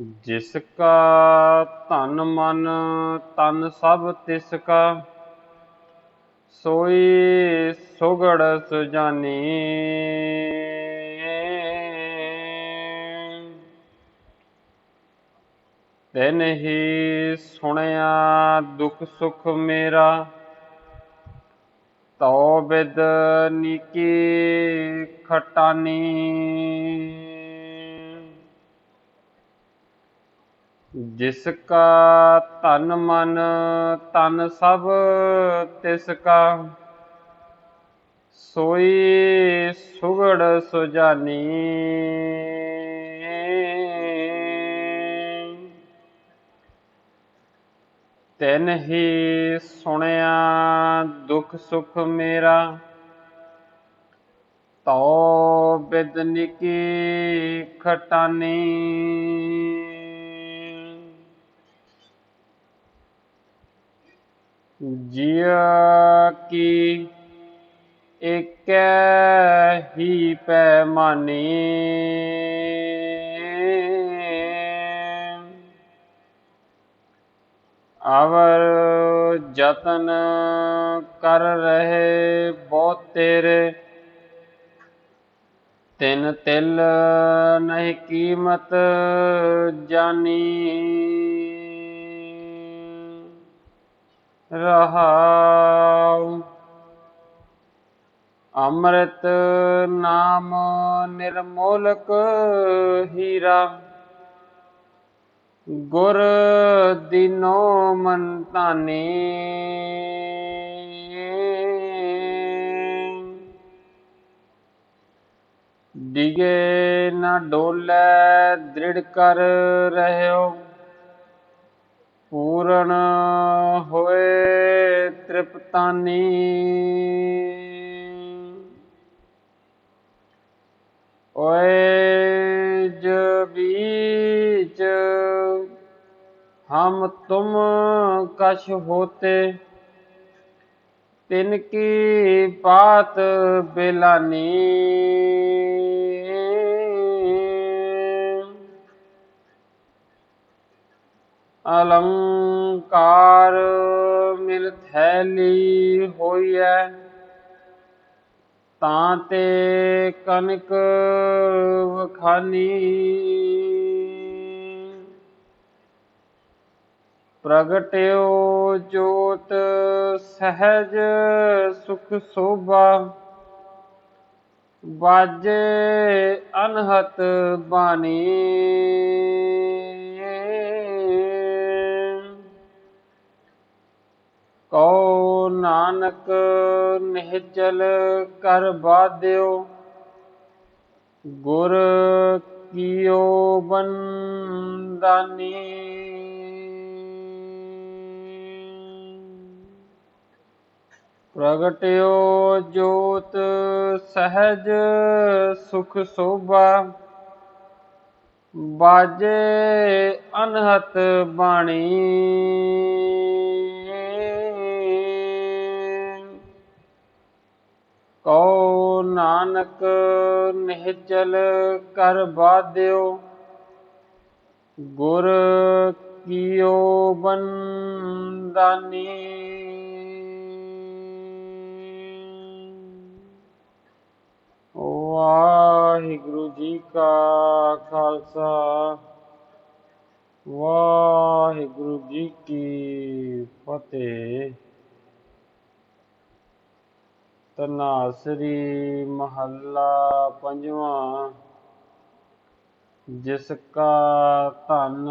ਜਿਸ ਕਾ ਧਨ ਮਨ, ਤਨ ਸਭ ਤਿਸ ਕਾ। ਸੋਈ ਸੁਗੜ ਸੁਜਾਨੀ ਤਿਨ ਹੀ ਸੁਣਿਆ ਦੁਖ ਸੁਖ ਮੇਰਾ। ਤਉ ਬਿਦ ਨੀਕੀ ਖਟਾਨੀ। ਜਿਸ ਕਾ ਧਨ ਮਨ ਤਨ ਸਭ, ਤਿਸ ਕਾ ਸੋਈ ਸੁਗੜ ਸੁਜਾਨੀ। ਤੈਨ ਹੀ ਸੁਣਿਆ ਦੁਖ ਸੁਖ ਮੇਰਾ ਤਉ ਬਿਦ ਖਟਾਨੀ। जिया की एक ही पैमाने। अवर जतन कर रहे बहुत तेरे। तिन तिल नहीं कीमत जानी। ਰਹਾਉ। ਅੰਮ੍ਰਿਤ ਨਾਮ ਨਿਰਮੋਲਕ ਹੀਰਾ। ਗੁਰ ਦੀਨੋ ਮਨ ਧਾਨੀ। ਡਿਗੇ ਨਾ ਡੋਲੇ ਦ੍ਰਿੜ ਕਰ ਰਹਿਓ। ਪੂਰਨ ਹੋਏ ਤ੍ਰਿਪਤਾਨੀ। ਓਏ ਜਬੀਚ ਹਮ ਤੁਮ ਕਛ ਹੋਤੇ। ਤਿਨ ਕੀ ਬਾਤ ਬਿਲਾਨੀ। ਅਲੰਕਾਰ ਮਿਲ ਥੈਲੀ ਹੋਈਐ। ਤਾਂ ਤੇ ਕਨਕ ਵਖਾਨੀ। ਪ੍ਰਗਟਿਓ ਜੋਤ ਸਹਿਜ ਸੁਖ ਸੋਭਾ। ਬਾਜੇ ਅਨਹਤ ਬਾਣੀ। ਕਉ ਨਾਨਕ ਨਿਹਚਲ ਕਰ ਬਾਧਿਓ ਗੁਰ ਕੀਓ ਬੰਦਾਨੀ ਪ੍ਰਗਟਿਓ ਜੋਤ ਸਹਿਜ ਸੁਖ ਸੋਭਾ, ਬਾਜੇ ਅਨਹਤ ਬਾਣੀ। ਨਾਨਕ ਨਿਹਚਲ ਕਰ ਬਾਧਿਓ ਗੁਰ ਕੀਓ ਬੰਦਾਨੀ ਵਾਹਿਗੁਰੂ ਜੀ ਕਾ ਖਾਲਸਾ, ਵਾਹਿਗੁਰੂ ਜੀ ਕੀ ਫਤਿਹ। ਤਨਾਸਰੀ ਮਹੱਲਾ ਪੰਜਵਾਂ। ਜਿਸ ਕਾ ਧਨ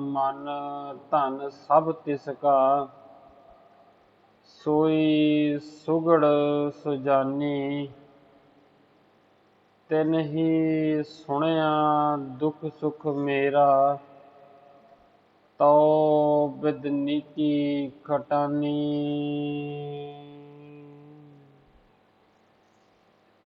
ਮਨ, ਧਨ ਸਭ ਤਿਸ ਕਾ। ਸੋਈ ਸੁਗੜ ਸੁਜਾਨੀ, ਤਿਨ ਹੀ ਸੁਣਿਆ ਦੁਖ ਸੁਖ ਮੇਰਾ। ਤਉ ਬਿਦ ਨੀਤੀ ਖਟਾਨੀ।